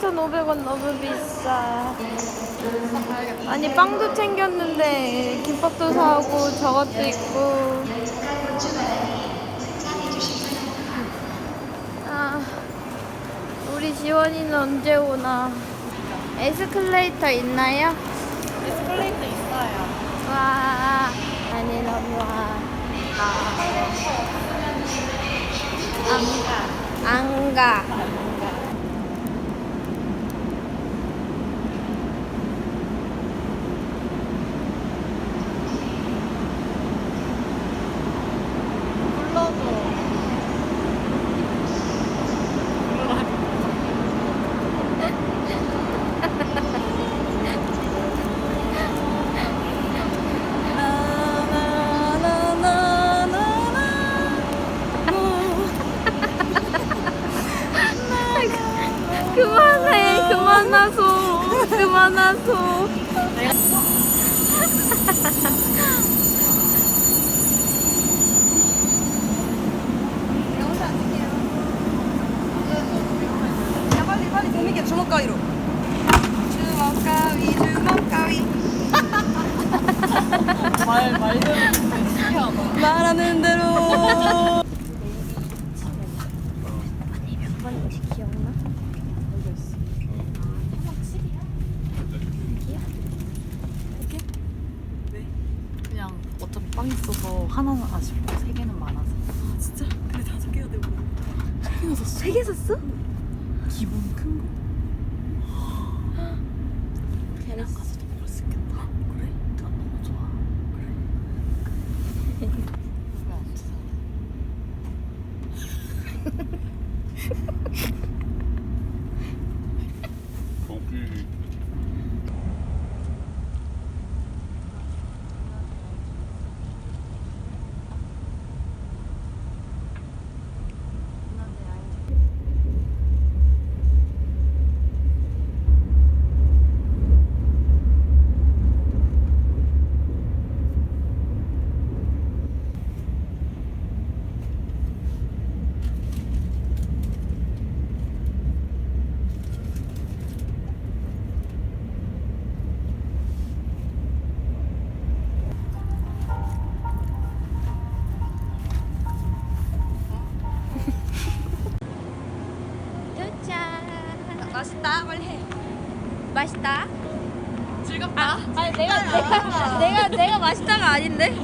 4,500원 너무 비싸. 아니 빵도 챙겼는데 김밥도 사고 저것도 있고. 아, 우리 지원이는 언제 오나? 에스컬레이터 있나요? 에스컬레이터 있어요. 와, 아니 너무 와. 안 가. 불러줘. 그만해, 그만 하소, 그만하소. 야 빨리 빨리 재밌게 주먹 가위로 주먹 가위 주먹 가위 말 말대로 신기하다. 말하는 대로 몇 번인지 기억나? 그냥 어차피 빵 있어서 하나는 아쉽고 세 개는 많아서. 진짜? 근데 다섯 개가 되고 세 개 샀어? 기분 큰 거. 가 맛있다. 즐겁다 아니 내가 내가 내가 내가 맛있다가 아닌데.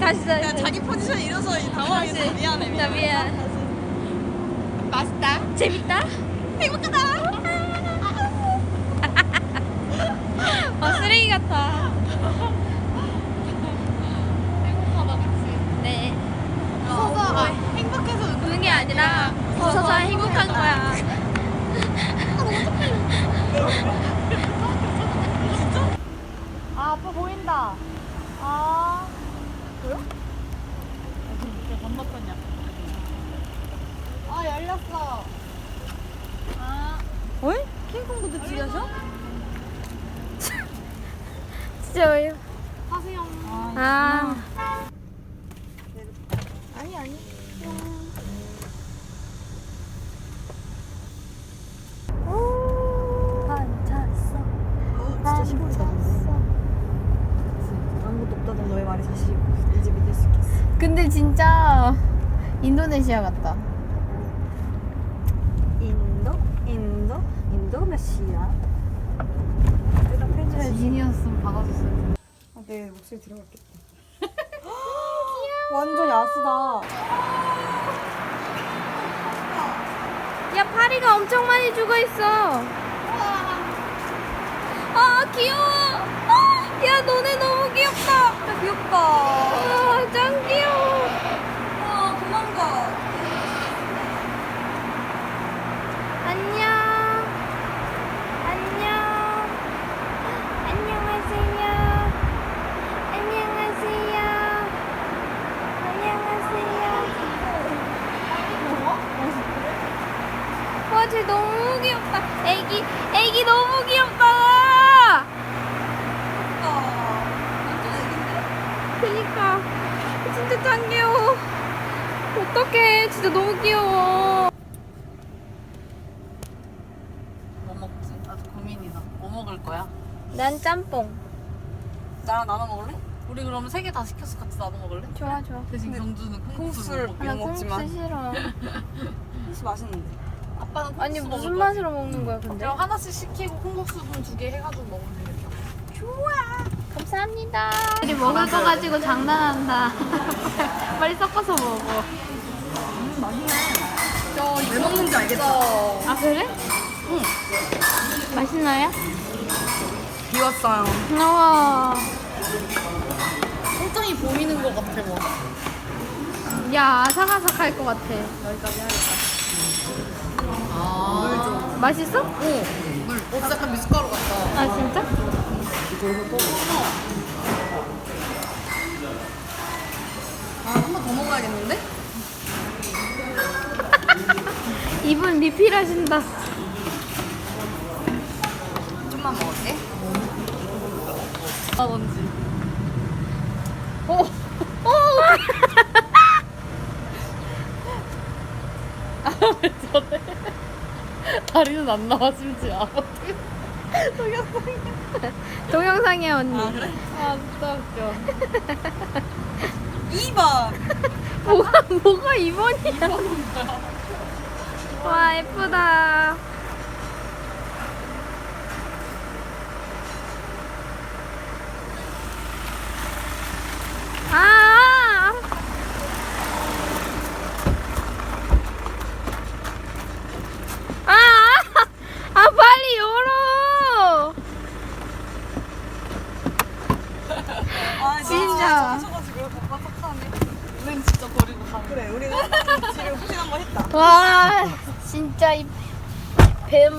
다시 다시. 야 자기 포지션 잃어서 당황해서 다시. 미안해 나 미안해 미안. 맛있다 재밌다. 행복하다 아 쓰레기 같아. 행복하다 그치 네. 아, 행복해서 우는 게 아니라 서서 행복한 거야. 아 아빠 보인다. 아 이게 건너편이야. 아 열렸어. 어이? 킹콩부터 지려셔? 진짜 왜요? 하세요 아. 아니 아니 반찼어. 어, 진짜 시골이다 근데 아무것도 없다던 너의 말이 사실이고 이제 믿을 수 있겠어 근데 진짜 인도네시아 같다. 인도? 인도? 인도 몇 시야? 일단 펜쳐야지 지인이었으면 받아줬을 텐데. 아, 내 목소리 들어갔겠다 완전 야수다 야 파리가 엄청 많이 죽어 있어. 아 귀여워. 아, 야 너네 너무 귀엽다. 야, 귀엽다 와, 쟤 너무 귀엽다. 애기, 애기 너무 귀엽다. 애긴데? 그니까. 진짜 짱 귀여워. 어떡해. 진짜 너무 귀여워. 뭐 먹지? 아주 고민이다. 뭐 먹을 거야? 난 짬뽕. 나랑 나눠 먹을래? 우리 그럼 세 개 다 시켜서 같이 나눠 먹을래? 좋아, 좋아. 대신 근데 경주는 콩국수를. 나못 먹지만. 콩국수 싫어. 혹시 맛있는데. 아빠는 콩국수 아니, 먹을 무슨 거야. 맛으로 먹는 거야, 근데? 그럼 하나씩 시키고 콩국수 분 두 개 해가지고 먹으면 되겠다. 감사합니다. 우리 먹을 거 가지고 장난한다. 빨리 섞어서 먹어. 왜 먹는지 알겠다. 아, 그래? 응. 맛있나요? 비웠어요. 우와. 통장이 보이는 것 같아 뭐. 야, 아삭아삭할 것 같아. 여기까지 하겠다. 아. 맛있어? 오, 물. 오, 진짜 약간 미숫가루 같다. 아, 진짜? 아, 한 번 더 먹어야겠는데? 이분 리필하신다. 좀만 먹을게. 아, 뭔지. 오! 오! 왜 저래? 다리는 안 나와, 심지어. 동영상이야, 언니. 아, 그래? 아, 진짜 웃겨. 2번! 뭐가, 뭐가 2번이야? 와, 예쁘다. 아! 아! 아, 빨리 열어! 아, 진짜. 하셔가지고 바삭하네. 우린 진짜 버리고 가는 그래, 우리는 지금 후진 한 번 했다. 와, 진짜 이 배은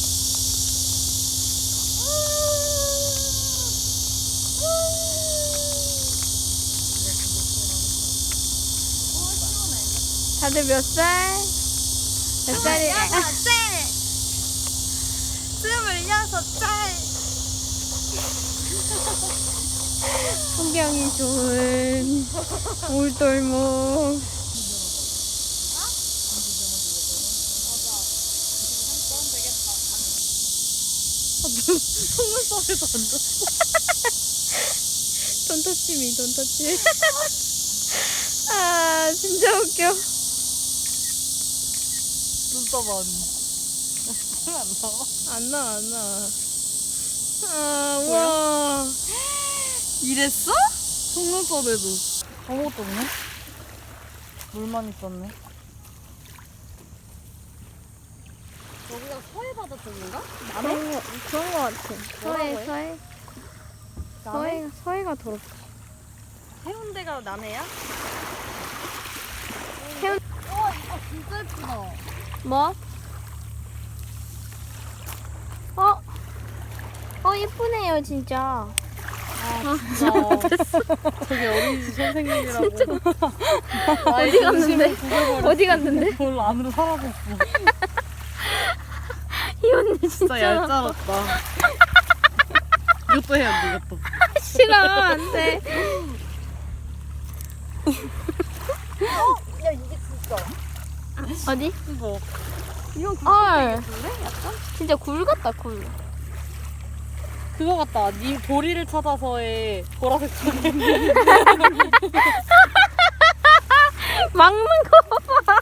다들 몇 살? 몇 살이야? 스물여섯 살! 풍경이 좋은 울돌목. 속눈썹에서 얹었어. 돈터치미, 돈터치. 아, 진짜 웃겨. 눈썹 안. 안 나와? 안 나, 안 나. 아, 우와. 이랬어? 속눈썹에도. 아무것도 없네? 물만 있었네. 여기가 서해바다 쪽인가? 그런 거, 그런 거 같아. 서해, 뭐라고 서해. 서해, 서해가 더럽지. 해운대가 남해야? 와, 이거 진짜 예쁘다. 뭐? 어? 어, 예쁘네요, 진짜. 아, 진짜. 저기 어린이집 선생님이라고. 어디 갔는데? 어디 갔는데? 별로 안으로 사라졌어. 이 언니 진짜, 진짜 얄짤없다. 이것도 해야 돼, 이것도. 싫어, 안 돼. 어디? 이거. 이건 헐. 진짜 굴 같다, 굴. 그거 같다. 니 보리를 찾아서의 보라색 쪽에. 막는 거 봐.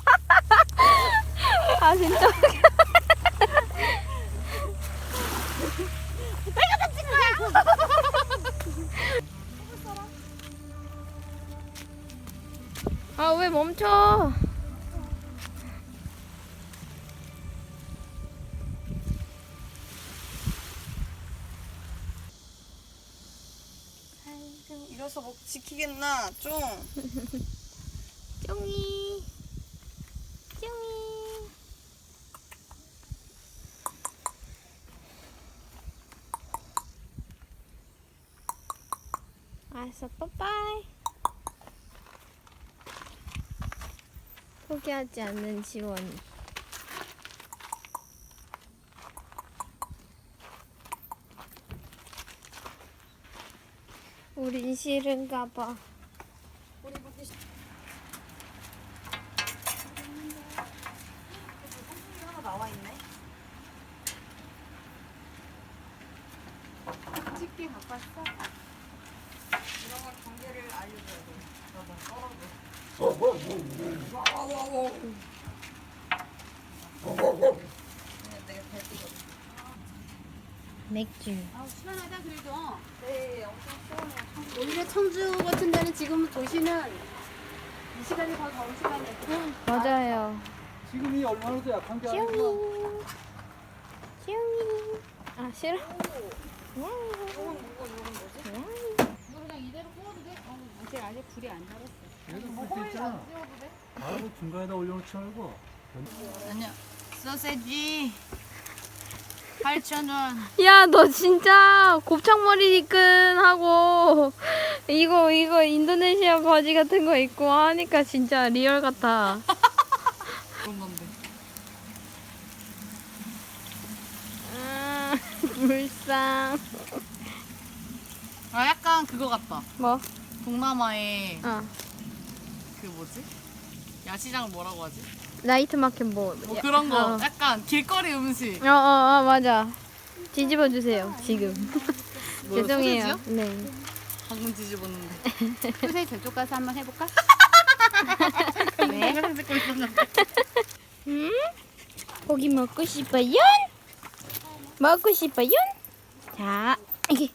아, 진짜. 아, 왜 멈춰? 지키겠나, 좀. 쫑이. 쫑이. 알았어, 빠빠이. 포기하지 않는 지원 우린 싫은가 봐. 하나 나와 있네. 찍기 바빴어? 이런 걸 경계를 알려줘야 돼. 나도 떨어져. 내가 잘 뛰거든. 맥주. 아, 시원하다 그래도 네, 엄청 시원해요. 오히려 청주 같은 데는 지금 도시는 이 시간이 더 더운 시간이에요. 맞아요. 더 약한 게 아니구나. 찌용이. 찌용이. 아, 싫어. 이건 뭐지? 너 그냥 이대로 구워도 돼? 어, 아직 아직 불이 안 달았어. 그래도 볼수 있잖아. 바로 중간에다 올려놓지 말고. 아니야. 소세지 8,000원. 야, 너 진짜 곱창머리니끈 하고 이거 이거 인도네시아 바지 같은 거 입고 하니까 진짜 리얼 같아. 그런 건데. 아, 불쌍. 아 약간 그거 같다. 뭐? 동남아의 어. 그 뭐지? 야시장 뭐라고 하지? 나이트 마켓 뭐? 뭐 야, 그런 거. 어. 약간 길거리 음식. 어, 어, 어, 맞아. 뒤집어 주세요. 지금. 뭐야, 죄송해요. 소세지요? 네. 방금 뒤집었는데. 소세지 저쪽 가서 한번 해볼까? 왜? 항상 찍고 있었는데. 음? 고기 먹고 싶어요? 먹고 싶어요? 자, 이게.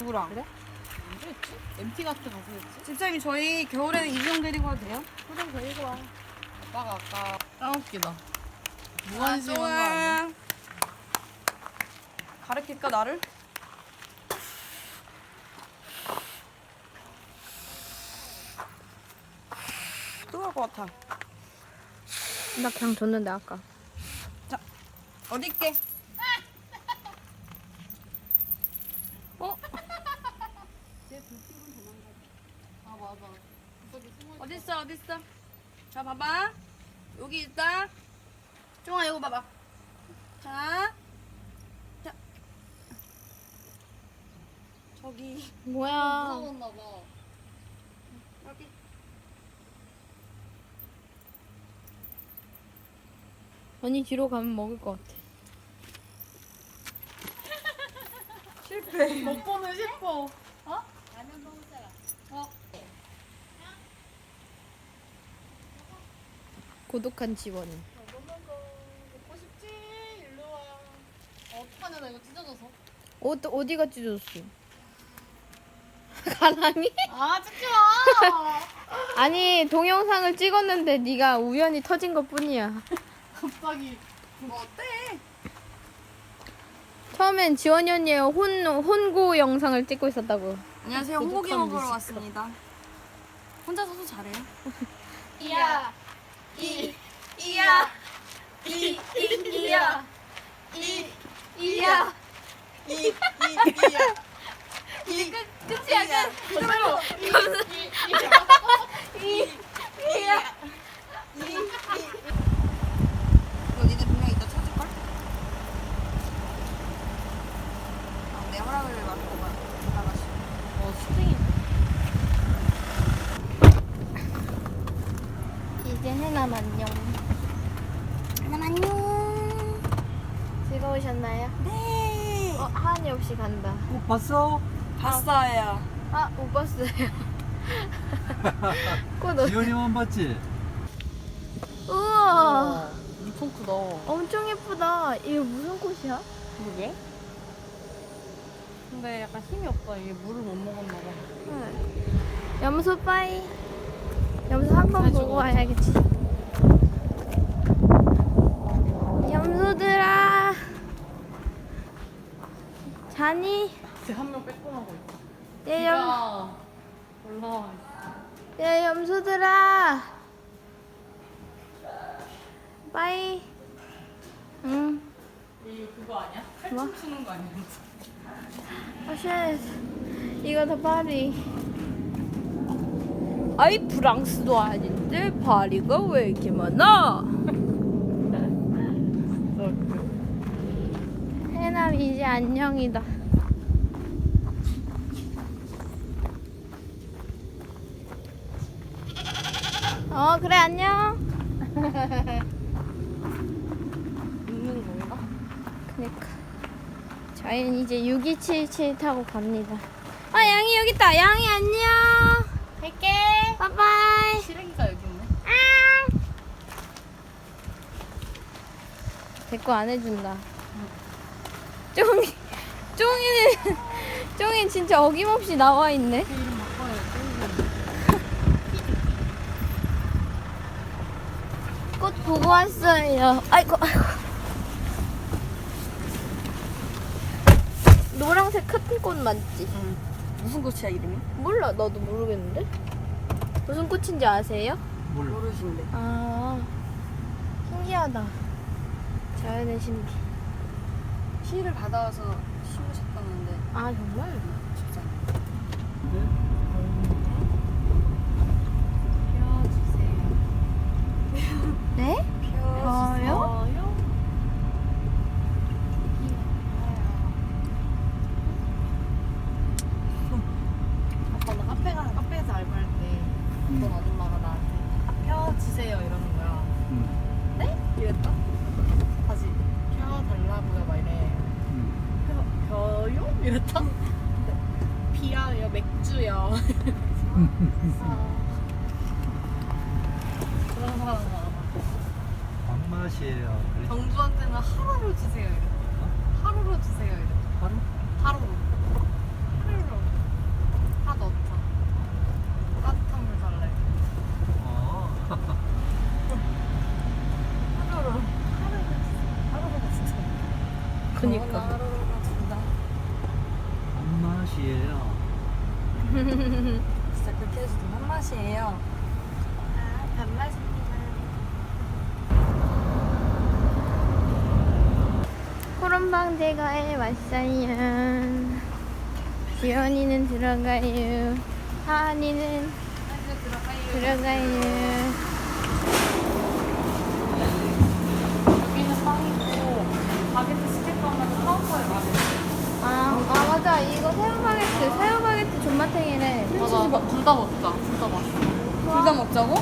누구랑? 그래? MT 가스 가서였지? 집사님이 저희 겨울에는 이정 데리고 와도 돼요? 오빠가 아까 짱 웃기다. 아, 무관심한 거 아니야? 좋아. 가르칠까 나를? 뜨거울 것 같아. 나 그냥 줬는데, 아까. 어디 있게? 어? 아 맞아. 어디 있어? 어디 있어? 자, 봐봐. 여기 있다. 종아, 이거 봐봐. 자, 자, 저기 뭐야. 무서웠나 봐. 여기. 언니 뒤로 가면 먹을 것 같아. 실패. 먹고는 싶어. 고독한 지원이. 먹고 싶지. 일로 와. 어떡하냐 나 이거 찢어져서. 어, 어디가 찢어졌어? 가랑이? 아 찍지 마. 아니 동영상을 찍었는데 네가 우연히 터진 것 뿐이야. 갑자기. 뭐 어때? 처음엔 지원이 언니의 혼 혼고 영상을 찍고 있었다고. 안녕하세요. 홍고기 먹으러. 왔습니다. 혼자 서서 잘해요? 이야, 이, 이야, 이, 이, 이야, 이, 이야, 이, 이, 이야. 이, 끝, 끝이야, 끝. 그대로. 이, 이, 이, 이야. 이, 이. 이거 니네 분명 이따 찾을걸? 아, 내 허락을 받고 나가시. 어 스팅이. 이제 해남 안녕. 해남 안녕. 즐거우셨나요? 네. 어 하은이 없이 간다. 꼭 봤어? 봤어요. 아 못 봤어요. 꽃 봤지? 우와. 엄청 크다. 엄청 예쁘다. 이게 무슨 꽃이야? 그러게. 근데 약간 힘이 없다. 이게 물을 못 먹었나 봐. 응. 염소 빠이. 염소 한번잘 보고 죽어. 와야겠지. 염소들아. 자니? 쟤한명 빼꼼하고 있다. 얘 염. 올라와. 야 염소들아. 빠이. 응. 이 그거 아니야? 뭐? 칼춤 추는 거 아니야? 아 쉣. 이거 다 파리. 아이 프랑스도 아닌데 파리가 왜 이렇게 많아? 해남 이제 안녕이다 어 그래 안녕. 있는 건가? 그니까. 저희는 이제 6277 타고 갑니다. 아 양이 여기 있다. 양이 안녕. 갈게. 바이바이. 시래기가 여기 있네. 대꾸 안 해준다. 쫑이 쫑이는 쫑이 진짜 어김없이 나와 있네 이름 바꿔야 꽃 보고 왔어요 아이고 아이고 노란색 큰 꽃 맞지? 무슨 꽃이야 이름이? 몰라 나도 모르겠는데 무슨 꽃인지 아세요? 몰라. 모르신데. 아 신기하다 자연의 신비 시를 받아와서 심으셨다는데 아 정말? 진짜. 네? 저요? 아까 나 카페 가 카페에서 알바할 때 어떤 아줌마가 나한테 펴 주세요 이러는 거야. 응. 네? 이랬다. 다시 펴 달라고요 막 이래. 응. 펴 펴요? 이랬다. 비야요 맥주요. 그런 사람 그래. 경주한테는 하루로 주세요 이랬다. 하루로 주세요. 하루? 하루로. 하루로. 하 넣자. 따뜻한 물 달래. 어. 하루로. 하루로 주세요. 하루로 진짜. 그니까. 하루로 준다. 밥맛이에요. 진짜 그렇게 해줘도 한 맛이에요. 코롬방대가에 왔어요. 지연이는 들어가요. 하은이는 들어가요. 여기는 빵이고 바게트 시킬 거면 카운터에 가야 아, 아 맞아. 이거 새우 바게트, 새우 바게트 존맛탱이래. 맞아. 둘다 먹자. 둘다 맛있어. 둘다 먹자고?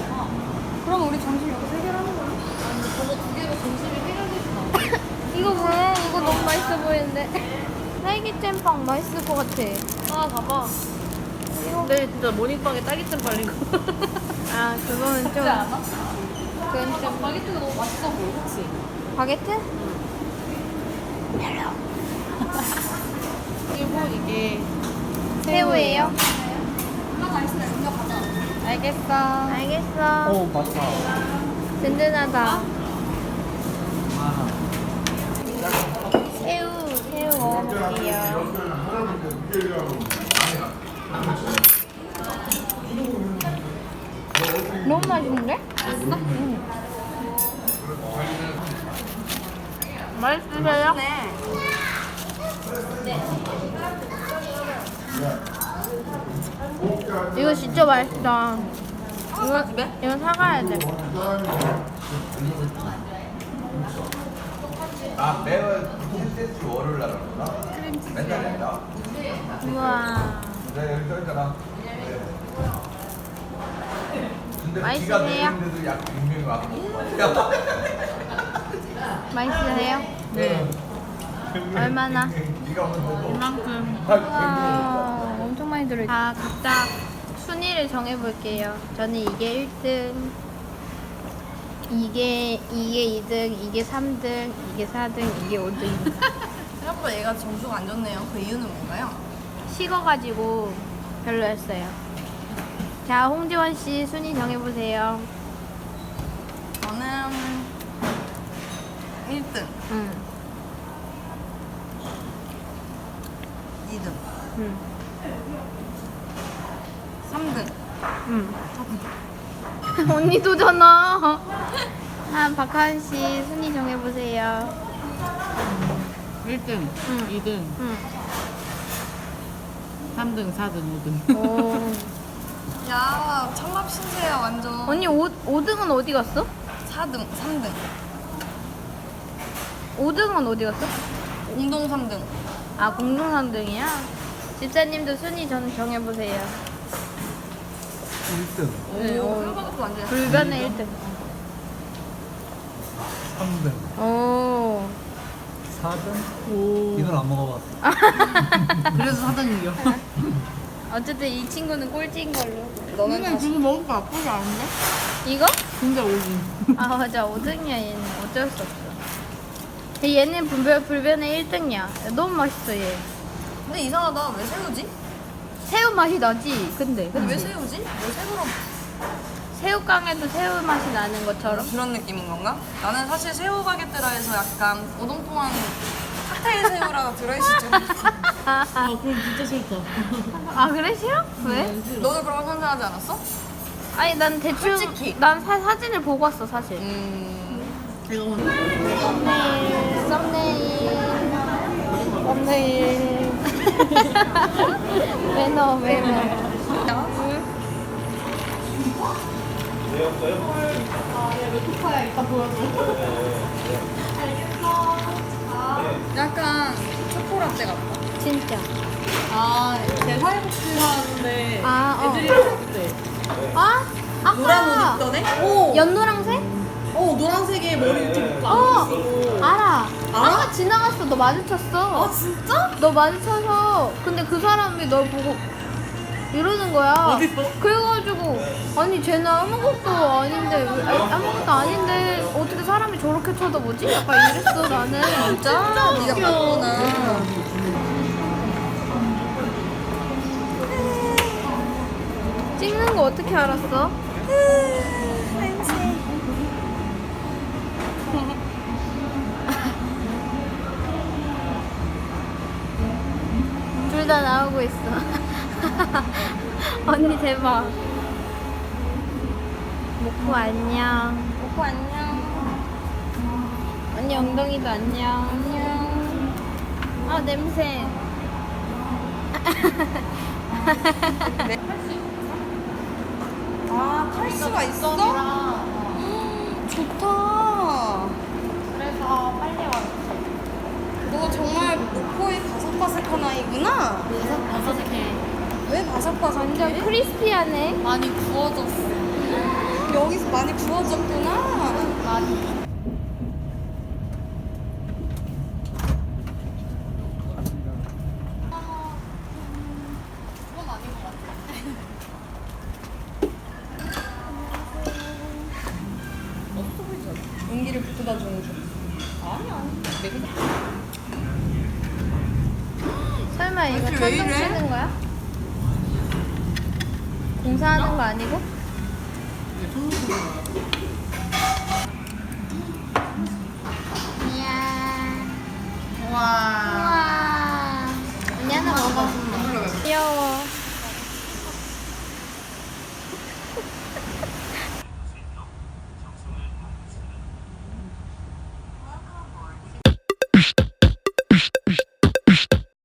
그럼 우리 점심 여기서 해결하는 거야. 근데 저거 두 개로 점심이 해결되진 않아. 이거 뭐야? 이거 너무 맛있어 보이는데. 딸기 잼빵 맛있을 것 같아. 아, 봐봐. 근데 진짜 모닝빵에 딸기잼 발린 거. 아, 그거는 좀. 그렇지 않아? 그건 좀. 바게트가 너무 맛있어 보여, 그치? 바게트? 그리고 이게 새우예요? 하나 있으면 먼저 가자. 알겠어. 알겠어. 오, 맞다. 든든하다. 아, 새우, 먹어볼게요. 너무 맛있는데? 맛있으세요? 네. 이거 진짜 맛있다. 이거, 이거 사가야 돼. 아, 매월 콘텐츠 월요일 날 하는구나. 맨날 된다. 우와. 내가 여기 써 있잖아. 근데 맛있으세요? 비가 내리는데도 약 6명이 와서. 맛있으세요? 네. 얼마나? 네가 오늘 먹어. 이만큼. 우와, 엄청 많이 들어있다. 아, 각자 순위를 정해볼게요. 저는 이게 1등, 이게, 이게 2등, 이게 3등, 이게 4등, 이게 5등. 생각보다 얘가 점수가 안 좋네요. 그 이유는 뭔가요? 식어가지고 별로였어요. 자, 홍지원 씨 순위 정해보세요. 저는 1등, 응, 2등, 응. 3등. 응. 언니도잖아. 한 박하은 씨 순위 정해보세요. 1등, 응. 2등, 응. 3등, 4등, 5등. 오. 야, 청랍 신세야, 완전. 언니 5, 5등은 어디 갔어? 4등, 3등. 5등은 어디 갔어? 공동 3등. 아, 공동 3등이야? 집사님도 순위 전 정해보세요. 1등, 네, 어, 한번도 안 돼. 불변의 1등. 3등, 오. 4등? 오. 이건 안 먹어봤어. 그래서 4등이요. 어쨌든 이 친구는 꼴찌인 걸로. 너는 근데 지금 먹을 거 나쁘지 않은데? 이거? 진짜 5등. 아, 맞아. 5등이야, 얘는. 어쩔 수 없어. 근데 얘는 불변, 불변의 1등이야. 너무 맛있어, 얘. 근데 이상하다. 왜 새우지? 새우 맛이 나지, 근데. 근데 왜 그치? 새우지? 왜 새우로 새우깡에도 새우 맛이 나는 것처럼. 그런 느낌인 건가? 나는 사실 새우 바게트라에서 약간 오동통한 칵테일 새우라가 들어있을 줄. 아, 그럼 진짜 싫다. 아, 그래? 싫어? 왜? 너도 그런 거 상상하지 않았어? 아니, 난 대충. 솔직히. 난 사, 사진을 보고 왔어, 사실. 음. 제가 오늘 썸네일, 썸네일, 썸네일. 매너, 매너. 약간 초코라떼 같다. 진짜. 아, 제 사회복지 하는데 아, 어. 애들이랑 그때 아? 아까 노란 옷 입더네? 오! 연노랑색? 어, 노란색에 머리 이렇게 묶어 어, 알아. 아 까 지나갔어. 너 마주쳤어. 아 진짜? 너 마주쳐서 근데 그 사람이 널 보고 이러는 거야. 어딨어? 그래가지고 아니 쟤는 아무것도 아닌데 왜- 아무것도 아닌데 어떻게 사람이 저렇게 쳐다보지? 약간 이랬어 나는. 진짜? 네가 봤구나. 찍는 거 어떻게 알았어? 다 나오고 있어. 언니 대박. 모코 안녕. 오빠 안녕. 언니 엉덩이도 안녕. 안녕. 아 냄새. 아, 탈 수가 있어? 좋다. 그래서 빨리 왔어. 너 정말 목코이 바삭바삭한 아이구나. 바삭, 바삭해. 왜 바삭바삭해? 완전 크리스피하네. 많이 구워졌어. 여기서 많이 구워졌구나. 그건 왜 이래? 공사하는 거 아니고?